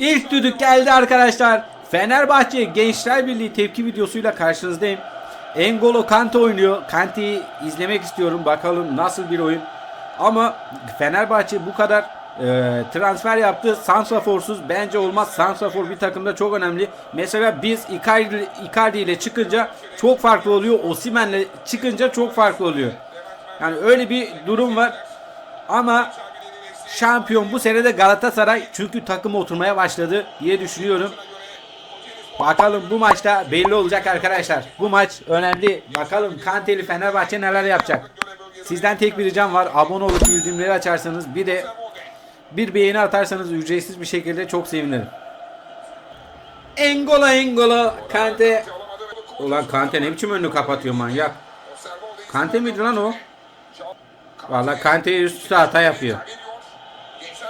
İlk düdük geldi arkadaşlar. Fenerbahçe Gençler Birliği tepki videosuyla karşınızdayım. Engolo Kante oynuyor. Kante'yi izlemek istiyorum. Bakalım nasıl bir oyun. Ama Fenerbahçe bu kadar e, transfer yaptı. Santraforsuz bence olmaz. Santrafor bir takımda çok önemli. Mesela biz Icardi, Icardi ile çıkınca çok farklı oluyor. Osimhen'le çıkınca çok farklı oluyor. Yani öyle bir durum var. Ama şampiyon bu sene de Galatasaray çünkü takım oturmaya başladı diye düşünüyorum. Bakalım bu maçta belli olacak arkadaşlar. Bu maç önemli. Bakalım Kanteli Fenerbahçe neler yapacak. Sizden tek bir ricam var. Abone olup bildirimleri açarsanız bir de bir beğeni atarsanız ücretsiz bir şekilde çok sevinirim. Engola Engola Kante. Ulan Kante ne biçim önünü kapatıyor manyak. Kante miydi lan o? Vallahi Kante üst üste hata yapıyor.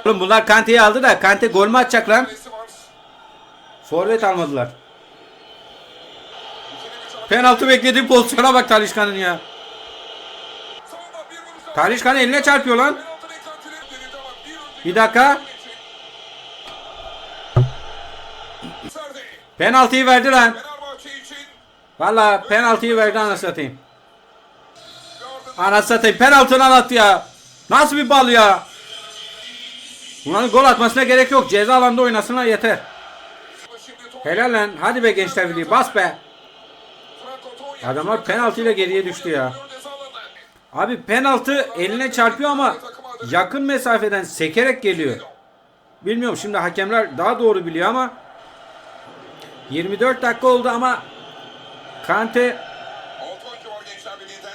Oğlum bunlar Kante'yi aldı da Kante gol mü atacak lan? Forvet almadılar. Penaltı beklediğim pozisyona bak Talişkan'ın ya. Talişkan eline çarpıyor lan. Bir dakika. Penaltıyı verdi lan. Valla penaltıyı verdi anasını satayım. Anasını satayım penaltını attı ya. Nasıl bir bal ya. Bunların gol atmasına gerek yok. Ceza alanda oynasınlar yeter. Helal lan. Hadi be gençler birliği bas be. Adamlar penaltıyla geriye düştü ya. Abi penaltı eline çarpıyor ama yakın mesafeden sekerek geliyor. Bilmiyorum şimdi hakemler daha doğru biliyor ama 24 dakika oldu ama Kante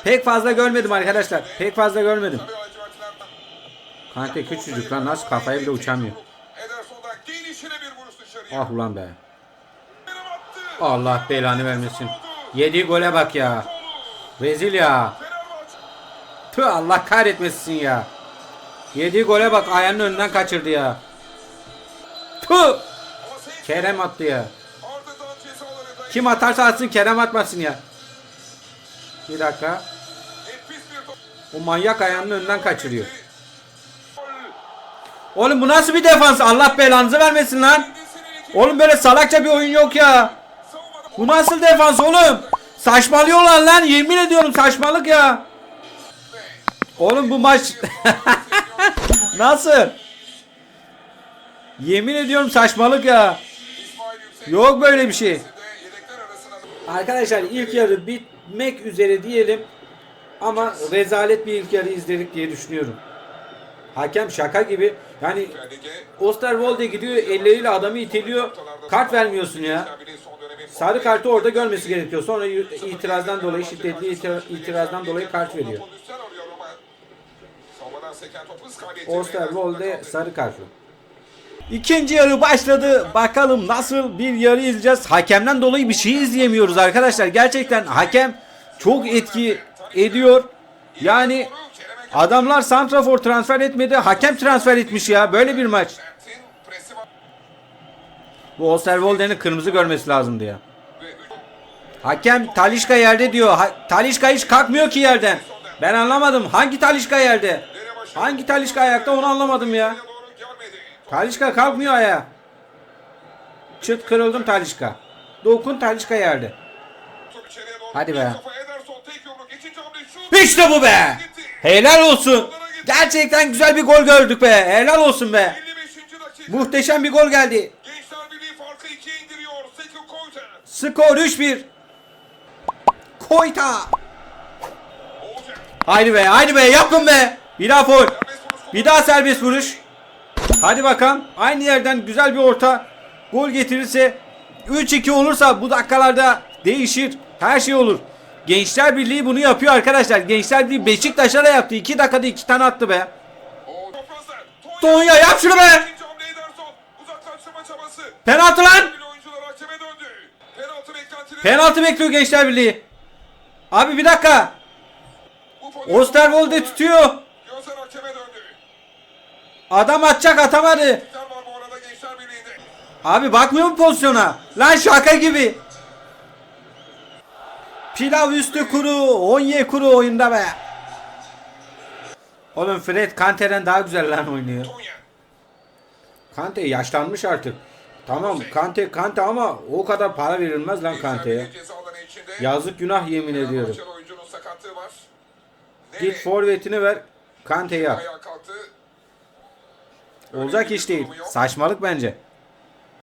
pek fazla görmedim arkadaşlar. Pek fazla görmedim. Kante küçücük lan nasıl kafaya bile uçamıyor. Ah ulan be. Allah belanı vermesin. Yediği gole bak ya. Rezil ya. Tüh Allah kahretmesin ya. Yediği gole bak ayağının önünden kaçırdı ya. Tüh. Kerem attı ya. Kim atarsa atsın Kerem atmasın ya. Bir dakika. O manyak ayağının önünden kaçırıyor. Oğlum bu nasıl bir defans? Allah belanızı vermesin lan. Oğlum böyle salakça bir oyun yok ya. Bu nasıl defans oğlum? Saçmalıyorlar lan. Yemin ediyorum saçmalık ya. Oğlum bu maç nasıl? Yemin ediyorum saçmalık ya. Yok böyle bir şey. Arkadaşlar ilk yarı bitmek üzere diyelim. Ama rezalet bir ilk yarı izledik diye düşünüyorum. Hakem şaka gibi. Yani Osterwolde gidiyor elleriyle adamı iteliyor. Kart vermiyorsun ya. Sarı kartı orada görmesi gerekiyor. Sonra itirazdan dolayı şiddetli iti- itirazdan dolayı kart veriyor. Osterwolde sarı kart. yok. İkinci yarı başladı. Bakalım nasıl bir yarı izleyeceğiz. Hakemden dolayı bir şey izleyemiyoruz arkadaşlar. Gerçekten hakem çok etki ediyor. Yani adamlar santrafor transfer etmedi. Hakem transfer etmiş ya. Böyle bir maç. Bu Osterwolde'nin kırmızı görmesi lazımdı ya. Hakem Talişka yerde diyor. Ha, Talişka hiç kalkmıyor ki yerden. Ben anlamadım. Hangi Talişka yerde? Hangi Talişka ayakta onu anlamadım ya. Talişka kalkmıyor ayağa. Çıt kırıldım Talişka. Dokun Talişka yerde. Hadi be. İşte bu be. Helal olsun. Gerçekten güzel bir gol gördük be. Helal olsun be. Muhteşem bir gol geldi. Gençler Birliği farkı 2'ye indiriyor. Seko Koyta. Skor 3-1. Koyta. Haydi be haydi be yapın be. Bir daha foul. Bir daha serbest vuruş. Hadi bakalım. Aynı yerden güzel bir orta. Gol getirirse 3-2 olursa bu dakikalarda değişir. Her şey olur. Gençler Birliği bunu yapıyor arkadaşlar. Gençler Birliği Beşiktaş'a da yaptı. 2 dakikada 2 tane attı be. Tonya yap şunu be. Penaltı lan. Penaltı bekliyor Gençler Birliği. Abi bir dakika. Osterwolde tutuyor. Adam atacak atamadı. Abi bakmıyor mu pozisyona? Lan şaka gibi. Pilav üstü kuru, onye kuru oyunda be. Oğlum Fred Kante'den daha güzel lan oynuyor. Kante yaşlanmış artık. Tamam Kante Kante ama o kadar para verilmez lan Kante'ye. Yazık günah yemin ediyorum. Git forvetini ver kalktı. Olacak iş değil. Saçmalık bence.